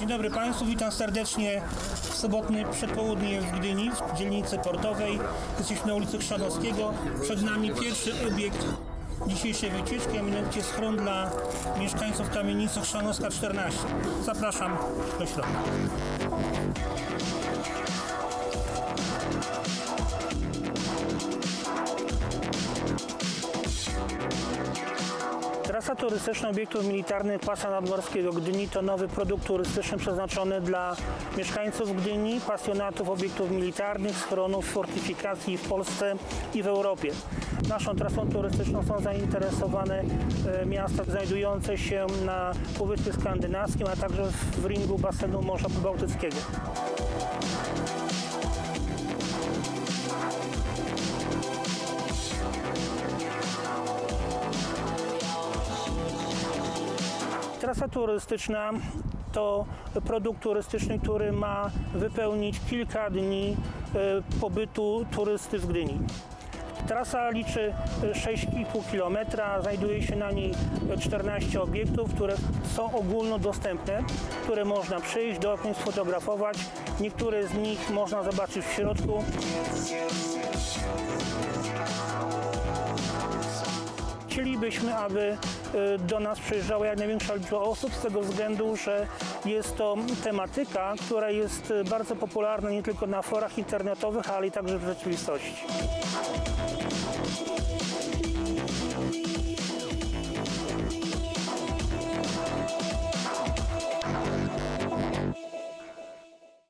Dzień dobry Państwu, witam serdecznie w sobotnie przedpołudnie w Gdyni, w dzielnicy portowej. Jesteśmy na ulicy Chrzanowskiego. Przed nami pierwszy obiekt dzisiejszej wycieczki, a mianowicie schron dla mieszkańców kamienicy Chrzanowska 14. Zapraszam do środka. Trasa turystyczna obiektów militarnych Pasa Nadmorskiego Gdyni to nowy produkt turystyczny przeznaczony dla mieszkańców Gdyni, pasjonatów obiektów militarnych, schronów, fortyfikacji w Polsce i w Europie. Naszą trasą turystyczną są zainteresowane e, miasta znajdujące się na Półwyspie Skandynawskim, a także w ringu basenu Morza Bałtyckiego. Trasa turystyczna to produkt turystyczny, który ma wypełnić kilka dni e, pobytu turysty w Gdyni. Trasa liczy 6,5 km, znajduje się na niej 14 obiektów, które są ogólnodostępne, które można przyjść, dotknąć, sfotografować. Niektóre z nich można zobaczyć w środku. Chcielibyśmy, aby y, do nas przyjeżdżała jak największa liczba osób z tego względu, że jest to tematyka, która jest y, bardzo popularna nie tylko na forach internetowych, ale i także w rzeczywistości.